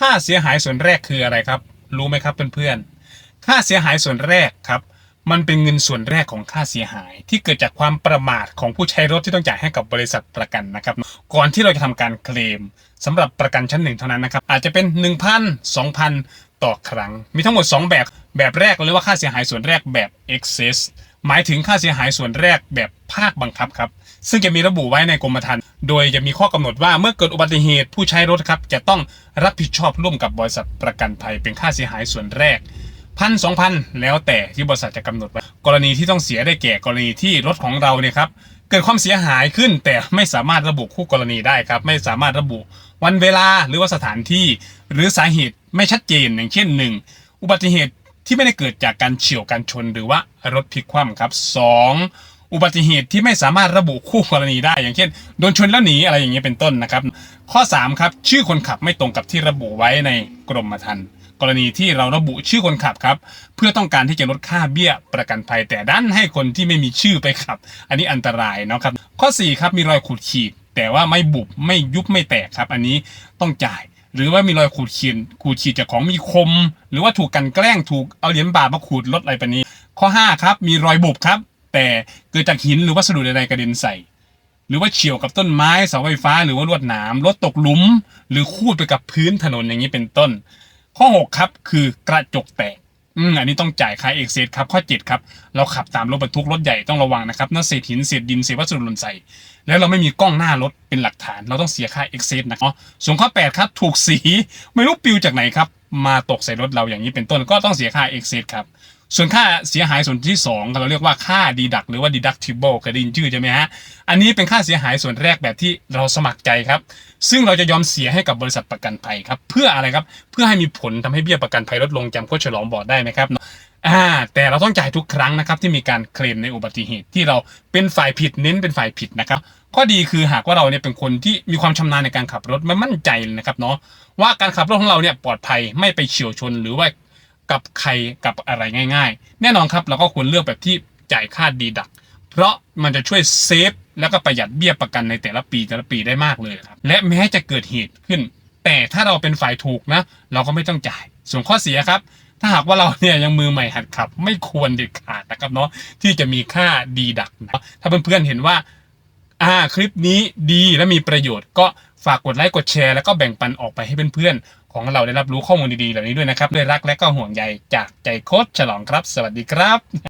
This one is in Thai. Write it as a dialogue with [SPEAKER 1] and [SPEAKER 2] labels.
[SPEAKER 1] ค่าเสียหายส่วนแรกคืออะไรครับ รู้ไหมครับเพื่อนๆค่าเสียหายส่วนแรกครับ มันเป็นเงินส่วนแรกของค่าเสียหาย ที่เกิดจากความประมาทของผู้ใช้รถที่ต้องจ่ายให้กับบริษัทประกันนะครับ ก่อนที่เราจะทำการเคลมสำหรับประกันชั้นหนึ่งเท่านั้นนะครับ อาจจะเป็น 1,000 2,000 ต่อครั้ง มีทั้งหมด 2 แบบ แบบแรกเรียกว่าค่าเสียหายส่วนแรกแบบ excess หมายถึงค่าเสียหายส่วนแรกแบบภาคบังคับครับ ซึ่งจะมีระบุไว้ในกรมธรรม์โดยจะมีข้อกำหนดว่าเมื่อเกิดอุบัติเหตุผู้ใช้รถครับจะต้องรับผิดชอบร่วมกับบริษัทประกันภัย เป็นค่าเสียหายส่วนแรกพันสองพันแล้วแต่ที่บริษัทจะกำหนดไว้กรณีที่ต้องเสียได้แก่กรณีที่รถของเราเนี่ยครับเกิดความเสียหายขึ้นแต่ไม่สามารถระบุคู่กรณีได้ครับ ไม่สามารถระบุวันเวลาหรือว่าสถานที่ หรือสาเหตุ ไม่ชัดเจนอย่างเช่นหนึ่งอุบัติเหตุที่ไม่ได้เกิดจากการเฉียวกันชนหรือว่ารถพลิกคว่ำครับสองอุบัติเหตุที่ไม่สามารถระบุคู่กรณีได้ อย่างเช่นโดนชนแล้วหนีอะไรอย่างเงี้ยเป็นต้นนะครับ ข้อ 3 ครับ ชื่อคนขับไม่ตรงกับที่ระบุไว้ในกรมธรรม์กรณีที่เราระบุชื่อคนขับครับ เพื่อต้องการที่จะลดค่าเบี้ยประกันภัย แต่ดันให้คนที่ไม่มีชื่อไปขับ อันนี้อันตรายเนาะครับ ข้อ 4 ครับมีรอยขูดขีด แต่ว่าไม่บุบไม่ยุบไม่แตกครับ อันนี้ต้องจ่าย หรือว่ามีรอยขูดขีดขูดขีดจากของมีคม หรือว่าถูกกันแกล้งถูกเอาเหรียญบาทมาขูดลดอะไรแบบนี้ ข้อ 5 ครับ มีรอยบุบครับ แต่เกิดจากหินหรือวัสดุใดๆกระเด็นใส่ หรือว่าเฉียวกับต้นไม้เสาไฟฟ้า หรือว่าลวดหนามรถตกหลุม หรือคูดไปกับพื้นถนนอย่างนี้เป็นต้น ข้อ 6 ครับ คือกระจกแตก อืมอันนี้ต้องจ่ายค่าเอกเซตครับข้อ7ครับเราขับตามรถบรรทุกรถใหญ่ต้องระวังนะครับนั่นเศษหินเศษดินเศษวัสดุหล่นใส่แล้วเราไม่มีกล้องหน้ารถเป็นหลักฐาน เราต้องเสียค่าเอกเซตนะครับส่วนข้อ8ครับถูกสีไม่รู้ปิวจากไหนครับ มาตกใส่รถเราอย่างนี้เป็นต้นก็ต้องเสียค่าเอ็กเซครับ ส่วนค่าเสียหายส่วนที่ 2 เราเรียกว่าค่าดีดักหรือว่า deductible เคยได้ยินชื่อใช่ไหมฮะ อันนี้เป็นค่าเสียหายส่วนแรกแบบที่เราสมัครใจครับ ซึ่งเราจะยอมเสียให้กับบริษัทประกันภัยครับ เพื่ออะไรครับ เพื่อให้มีผลทำให้เบี้ยประกันภัยลดลงจำโคฉลองบอกได้ไหมครับอ่าแต่เราต้องจ่ายทุกครั้งนะครับที่มีการเคลมในอุบัติเหตุที่เราเป็นฝ่ายผิดเน้นเป็นฝ่ายผิดนะครับ ข้อดีคือหากว่าเราเนี่ยเป็นคนที่มีความชำนาญในการขับรถไม่มั่นใจเลยนะครับเนาะว่าการขับรถของเราเนี่ยปลอดภัยไม่ไปเฉียวชนหรือว่ากับใครกับอะไรง่าย ๆ แน่นอนครับเราก็ควรเลือกแบบที่จ่ายค่าดีดัก เพราะมันจะช่วยเซฟแล้วก็ประหยัดเบี้ยประกันในแต่ละปีแต่ละปีได้มากเลยครับและแม้จะเกิดเหตุขึ้น แต่ถ้าเราเป็นฝ่ายถูกนะ เราก็ไม่ต้องจ่าย ส่วนข้อเสียครับ ถ้าหากว่าเราเนี่ยยังมือใหม่หัดขับ ไม่ควรเด็ดขาดนะครับเนาะที่จะมีค่าดีดักนะถ้าเพื่อนๆเห็นว่า อ่าคลิปนี้ดีและมีประโยชน์ ก็ฝากกดไลค์กดแชร์แล้วก็แบ่งปันออกไปให้เพื่อนๆ ของเราได้รับรู้ข้อมูลดีๆเหล่านี้ด้วยนะครับด้วยรักและก็ห่วงใยจากใจโค้ชฉลองครับ สวัสดีครับ